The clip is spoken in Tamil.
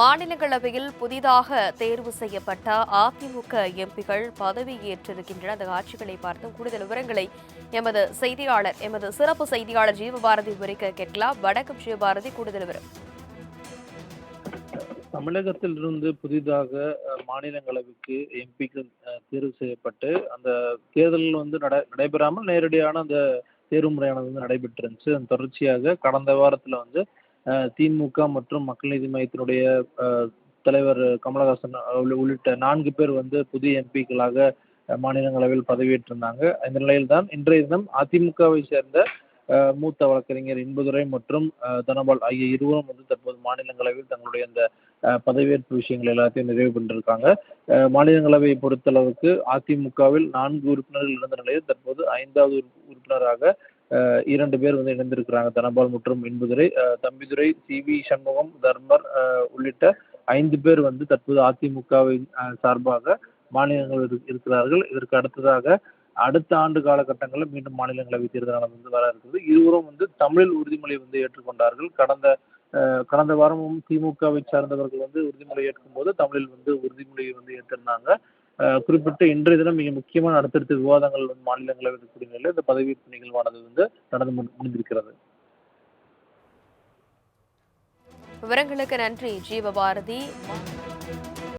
மாநிலங்களவையில் புதிதாக தேர்வு செய்யப்பட்ட அதிமுக எம்பிகள் பதவியேற்றிருக்கின்றன அந்த காட்சிகளை பார்த்து கூடுதல் விவரங்களை எமது செய்தியாளர் எமது சிறப்பு செய்தியாளர் ஜீவபாரதி விவரிக்க கேட்கலாம். வணக்கம் ஜீவபாரதி கூடுதல் விவரம். தமிழகத்தில் இருந்து புதிதாக மாநிலங்களவைக்கு எம்பிக்கள் தேர்வு செய்யப்பட்டு அந்த தேர்தல் வந்து நட நடைபெறாமல் நேரடியான அந்த தேர்வு முறையானது வந்து நடைபெற்றிருந்துச்சு. அதன் தொடர்ச்சியாக கடந்த வாரத்தில் வந்து திமுக மற்றும் மக்கள் நீதி மையத்தினுடைய தலைவர் கமலஹாசன் உள்ளிட்ட நான்கு பேர் வந்து புதிய எம்பிக்களாக மாநிலங்களவையில் பதவியேற்றிருந்தாங்க. இந்த நிலையில்தான் இன்றைய தினம் அதிமுகவை சேர்ந்த அஹ், மூத்த வழக்கறிஞர் இன்பதுரை மற்றும் அஹ், தனபால் ஆகிய இருவரும் வந்து தற்போது மாநிலங்களவையில் தங்களுடைய அந்த பதவியேற்பு விஷயங்கள் எல்லாத்தையும் நிறைவு பண்ணிருக்காங்க. அஹ் மாநிலங்களவையை பொறுத்தளவுக்கு அதிமுகவில் நான்கு உறுப்பினர்கள் இருந்த நிலையில் தற்போது ஐந்தாவது உறுப்பினராக இரண்டு பேர் வந்து இணைந்திருக்கிறாங்க. தனபால் மற்றும் இன்பதுரை. தம்பிதுரை சி வி சண்முகம் தர்மர் உள்ளிட்ட ஐந்து பேர் வந்து தற்போது அதிமுகவின் சார்பாக மாநிலங்களில் இருக்கிறார்கள். இதற்கு அடுத்ததாக அடுத்த ஆண்டு காலகட்டங்களில் மீண்டும் மாநிலங்களவை தேர்தலானது வந்து வர இருக்குது இருவரும் வந்து தமிழில் உறுதிமொழி வந்து ஏற்றுக்கொண்டார்கள். கடந்த கடந்த வாரமும் திமுகவை சார்ந்தவர்கள் வந்து உறுதிமொழி ஏற்கும் போது தமிழில் வந்து உறுதிமொழியை வந்து ஏற்றிருந்தாங்க. குறிப்பிட்டு இன்றைய தினம் மிக முக்கியமான அடுத்தடுத்த விவாதங்கள் மாநிலங்களவை இருக்கக்கூடிய நிலையில் இந்த பதவியேற்பு நிகழ்வானது வந்து நடந்து முடிந்திருக்கிறது. விவரங்களுக்கு நன்றி ஜீவபாரதி.